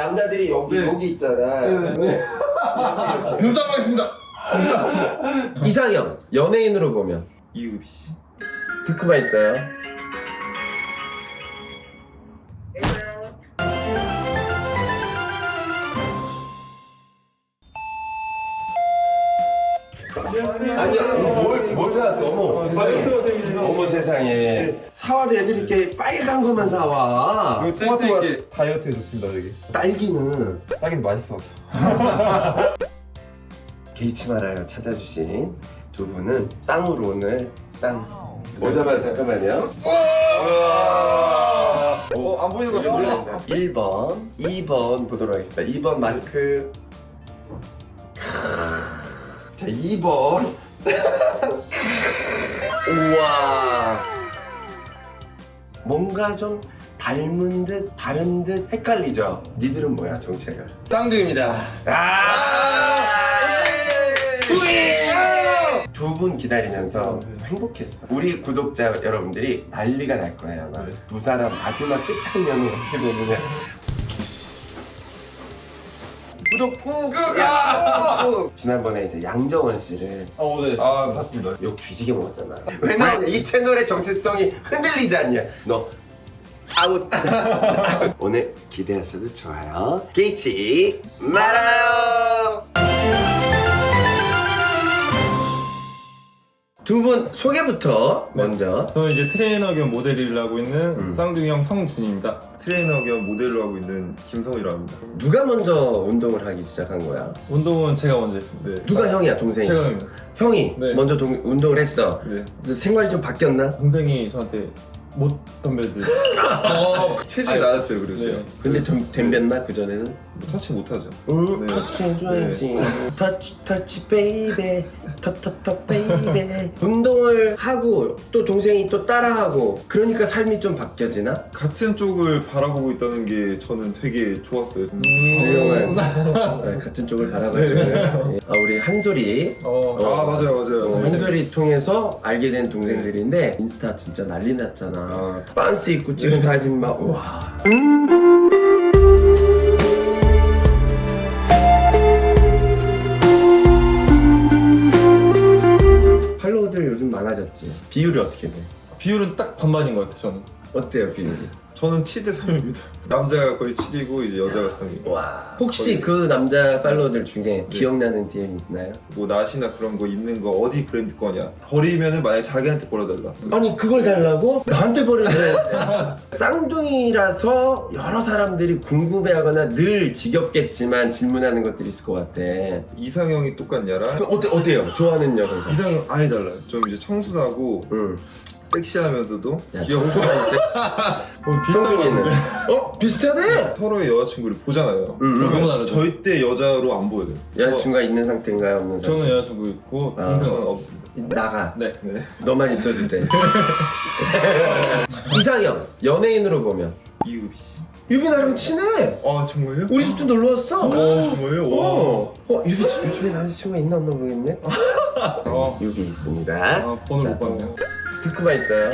남자들이 여기 네. 여기 있잖아. 네. 눈싸움 하겠습니다. 이상형 연예인으로 보면 이유비 씨. 듣고만 있어요. 아니야 뭘, 뭘 사왔어? 어머 세상에. 어머 세상에. 사와도 애들이 이렇게 빨간 거만 사와. 토마토가 다이어트에 좋습니다 여기. 딸기는? 딱인 맛있어서. 개의치 말아요 찾아주신 두 분은 쌍으로 오늘 쌍. 오자마자 잠깐만요. 어, 안 보이는 것 같은데? 1번 2번 보도록 하겠습니다. 2번 마스크 자 2번 우와 뭔가 좀 닮은 듯 다른 듯 헷갈리죠 니들은 뭐야 정체가 쌍둥이입니다. 두 분 기다리면서 네. 행복했어. 우리 구독자 여러분들이 난리가 날 거예요. 아마. 네. 두 사람 마지막 끝장면은 어떻게 되느냐. 구독 꾹! 꾹! 지난번에 이제 양정원 씨를 어, 네. 아, 봤습니다. 욕 뒤지게 먹었잖아. 왜냐면 이 채널의 정체성이 흔들리지 않냐. 너 아웃. 오늘 기대하셔도 좋아요. 끼치 말아요. 두 분 소개부터 먼저. 저는 이제 트레이너 겸 모델 일을 하고 있는 음. 쌍둥이 형 성준입니다. 트레이너 겸 모델로 하고 있는 김성이라고 합니다. 누가 먼저 운동을 하기 시작한 거야? 운동은 제가 먼저 했습니다. 네. 누가 형이야, 동생이? 제가 형입니다. 형이 네. 먼저 동- 운동을 했어. 네. 생활이 좀 바뀌었나? 동생이 저한테 못 덤벨들. 어, 체중이 낮았어요, 그래서. 네. 근데 좀 댐볐나 그 전에는? 터치 못하죠. 응, 네. 터치 해줘야지. 터치, 터치, 베이베. 턱턱턱, 베이베. 운동을 하고 또 동생이 또 따라하고 그러니까 삶이 좀 바뀌어지나? 같은 쪽을 바라보고 있다는 게 저는 되게 좋았어요. 음. 훌륭한 네, 같은 쪽을 바라봐주는 아, 우리 한솔이 어, 아, 맞아요, 맞아요. 어, 네. 한솔이 통해서 알게 된 동생들인데 인스타 진짜 난리 났잖아 빤스 입고 찍은 사진 막 우와 팔로워들 요즘 많아졌지 비율이 어떻게 돼? 비율은 딱 반반인 것 같아요, 저는. 어때요 비율이? 저는 7대 3입니다. 남자가 거의 7이고 이제 여자가 3이고. 와 혹시 그 남자 팔로워들 중에 기억나는 DM 있나요? 뭐 낫이나 그런 거 입는 거 어디 브랜드 거냐 버리면은 만약에 자기한테 버려달라 아니 그걸 달라고? 나한테 버리는 쌍둥이라서 여러 사람들이 궁금해하거나 늘 지겹겠지만 질문하는 것들이 있을 것 같아 이상형이 똑같냐라 그 어때, 어때요? 좋아하는 여성상 이상형 아예 달라요 좀 이제 청순하고 응. 섹시하면서도 청소년 섹시 어, 성민이는 어? 비슷하대? 서로의 여자친구를 보잖아요 응, 응. 너무 다르죠. 절대 여자로 안 보여요 여자친구가 있는 상태인가요? 없는 상태? 저는 여자친구 있고 아. 동생은 없습니다 나가 네. 네. 너만 있어도 돼 이상형 연예인으로 보면 이유비 씨. 유빈아랑 친해 아 정말요? 우리 집도 놀러 왔어 어 정말요? 와. 어, 어 유비 씨 요즘에 남자친구가 있나 없나 모르겠네 어. 유비 있습니다 아, 번호를 자, 못 봤네요. 듣고만 있어요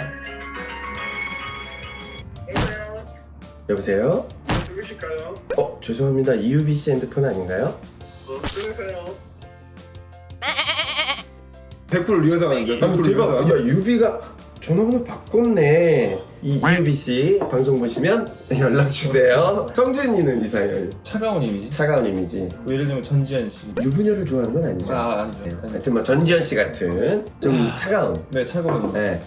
여보세요? 누구실까요? 어 죄송합니다 이유비 씨 핸드폰 아닌가요? 어, 끊으세요. 100% 리허설 하는데 아100% 대박 리허설 야 유비가 전화번호 바꿨네 이, 이유비 씨 방송 보시면 연락 주세요 성준이는 이상형 차가운 이미지? 차가운 이미지 뭐 예를 들면 전지현 씨. 유부녀를 좋아하는 건 아니죠? 아, 네, 아니죠. 하여튼 뭐 전지현 씨 같은 좀 차가운 네, 차가운. 네.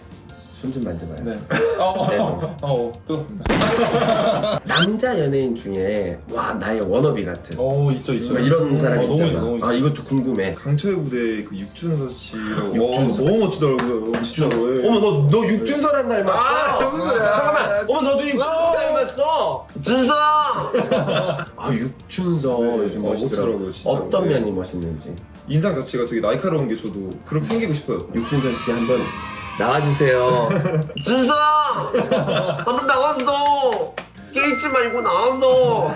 손 좀 만져봐요 네. 네. 어, 어, 뜨겁습니다. 남자 연예인 중에 와 나의 워너비 같은 어, 있죠, 있죠. 뭐 이런 사람이 어, 너무 있어, 있잖아 너무 있어. 아 이것도 궁금해 강철 부대 그 육준서 씨라고 육준서. 어, 너무 멋지더라고요 진짜로 예. 어머 너 너 육준서란 닮았어 아, 무슨 소리야. 잠깐만 어머 너도 육준서 닮았어 준서 아 육준서 네, 요즘 어, 멋있더라고 멋지더라고요, 진짜로. 어떤 네. 면이 멋있는지 인상 자체가 되게 날카로운 게 저도 그렇게 생기고 싶어요 육준서 씨 한번 나와주세요. 준서! 한번 나왔어! 깨있지 말고 나왔어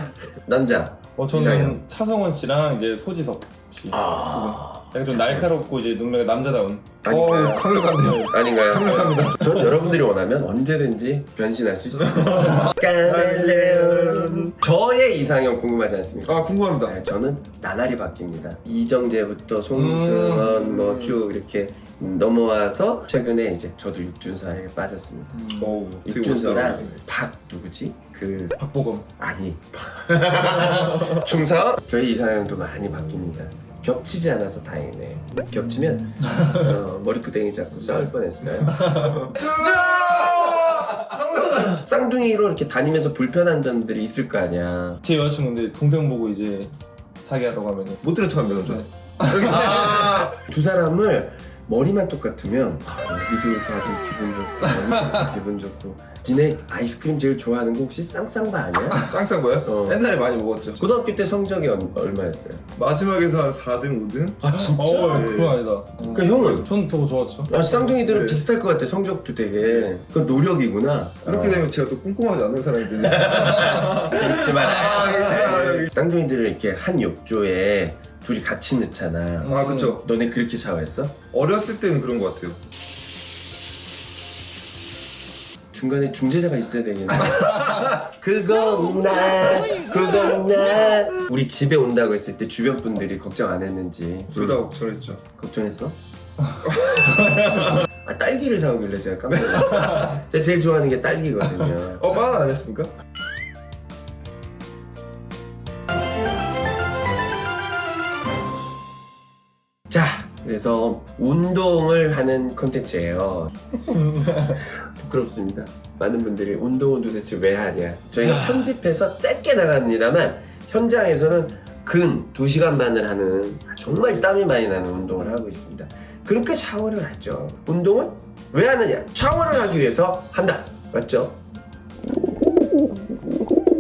남자. 어, 저는 이상형. 차성원 씨랑 이제 소지섭 씨. 아 약간 좀 날카롭고 이제 눈매가 남자다운. 아닌가요? 어, 강력한데요. 아닌가요? 강력합니다. 전 여러분들이 원하면 언제든지 변신할 수 있습니다. 까멜레온. 저의 이상형 궁금하지 않습니까? 아 궁금합니다. 네, 저는 나날이 바뀝니다. 이정재부터 송승헌 뭐 쭉 이렇게 넘어와서 최근에 이제 저도 육준서에 빠졌습니다. 어우, 되게 육준서랑 멋있다. 박 누구지? 그 박보검. 아니 충성 저희 이상형도 많이 바뀝니다. 겹치지 않아서 다행이네. 겹치면 어, 머리끄댕이 잡고 싸울 뻔했어요. 쌍둥이로 이렇게 다니면서 불편한 점들이 있을 거 아니야. 제 여자친구인데 동생 보고 이제 자기 하라고 하면은 못 들은 척합니다, 저. 두 사람을 머리만 똑같으면 아, 여기도 봐도 기분 좋고 여기도 기분 좋고 니네 아이스크림 제일 좋아하는 거 혹시 쌍쌍바 아니야? 쌍쌍 뭐야? 어. 옛날에 많이 먹었죠. 고등학교 때 성적이 얼- 얼마였어요? 마지막에서 한 4등, 5등? 아 진짜? 어, 그건 아니다. 그 형은? 전더 좋았죠. 아, 쌍둥이들은 네. 비슷할 것 같아 성적도 되게 그건 노력이구나 이렇게 어. 되면 제가 또 꼼꼼하지 않는 사람이 되네. 그렇지만 아, 그렇죠. 쌍둥이들을 이렇게 한 욕조에 둘이 같이 넣잖아 아, 그쵸. 너네 그렇게 샤워했어? 어렸을 때는 그런 것 같아요. 중간에 중재자가 있어야 되겠네 그건 나 그건 나 우리 집에 온다고 했을 때 주변 분들이 걱정 안 했는지 둘다 걱정했죠. 걱정했어? 아 딸기를 사오길래 제가 깜짝 놀랐어요 제가 제일 좋아하는 게 딸기거든요 어, 바나나 아니었습니까? 자, 그래서 운동을 하는 컨텐츠예요. 부끄럽습니다. 많은 분들이 운동은 도대체 왜 하냐. 저희가 편집해서 짧게 나갑니다만 현장에서는 근 2시간만을 하는 정말 땀이 많이 나는 운동을 하고 있습니다. 그러니까 샤워를 하죠. 운동은 왜 하느냐? 샤워를 하기 위해서 한다. 맞죠?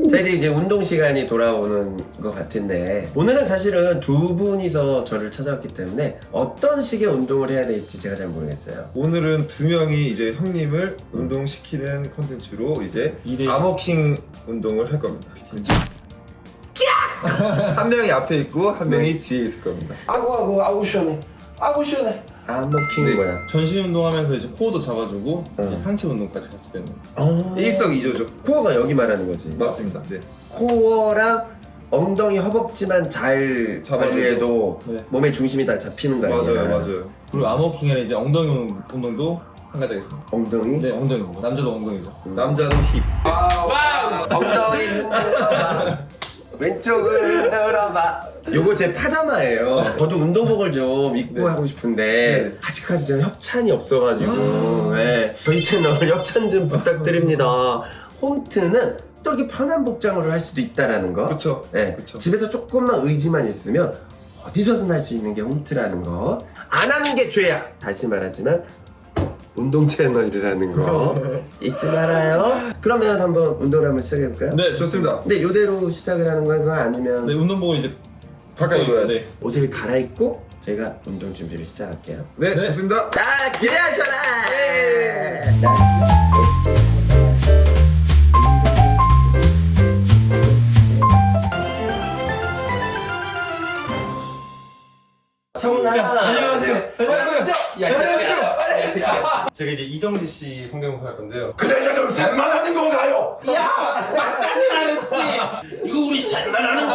자 이제 이제 운동 시간이 돌아오는 것 같은데 오늘은 사실은 두 분이서 저를 찾아왔기 때문에 어떤 식의 운동을 해야 될지 제가 잘 모르겠어요. 오늘은 두 명이 이제 형님을 운동시키는 컨텐츠로 이제 이대 아머킹 운동을 할 겁니다. 한 명이 앞에 있고 한 명이 뒤에 있을 겁니다. 아구 아구 아구 시원해. 아구 시원해. 안 먹힌 네. 거야. 전신 운동하면서 이제 코어도 잡아주고 어. 이제 상체 운동까지 같이 되는. 어... 일석이조죠. 코어가 여기 말하는 거지. 맞습니다. 네. 코어랑 엉덩이 허벅지만 잘 잡아주고. 관리해도 네. 몸의 중심이 다 잡히는 거 아니야? 맞아요, 맞아요. 그리고 아머킹에는 이제 엉덩이 운동도 한 가지 있습니다. 엉덩이? 네, 엉덩이 운동. 남자도 엉덩이죠. 남자는 힙. 엉덩이 흔들어봐 왼쪽을 흔들어봐 요거 제 파자마예요 저도 운동복을 좀 입고 네. 하고 싶은데 네. 아직까지 제가 협찬이 없어가지고 네. 저희 채널 협찬 좀 부탁드립니다 홈트는 또 이렇게 편한 복장으로 할 수도 있다라는 거 그쵸. 네. 그쵸. 집에서 조금만 의지만 있으면 어디서든 할 수 있는 게 홈트라는 거. 안 하는 게 죄야. 다시 말하지만 운동 채널이라는 거 잊지 말아요. 그러면 한번 운동을 한번 시작해 볼까요? 네, 좋습니다. 근데 이대로 시작을 하는 건가 아니면 네, 운동복을 이제 바꿔 입어야지. 네. 옷을 갈아입고 저희가 운동 준비를 시작할게요. 네, 네. 좋습니다. 자, 기대하셔라. 성훈아. 안녕하세요. 안녕하세요. 야, 이 새끼야. 야, 이 새끼야. 제가 이제 이정재 씨 성대모사 할 건데요. 그대들은 살만하는 건가요? 야! 마사지 안 했지! 이거 우리 살만하는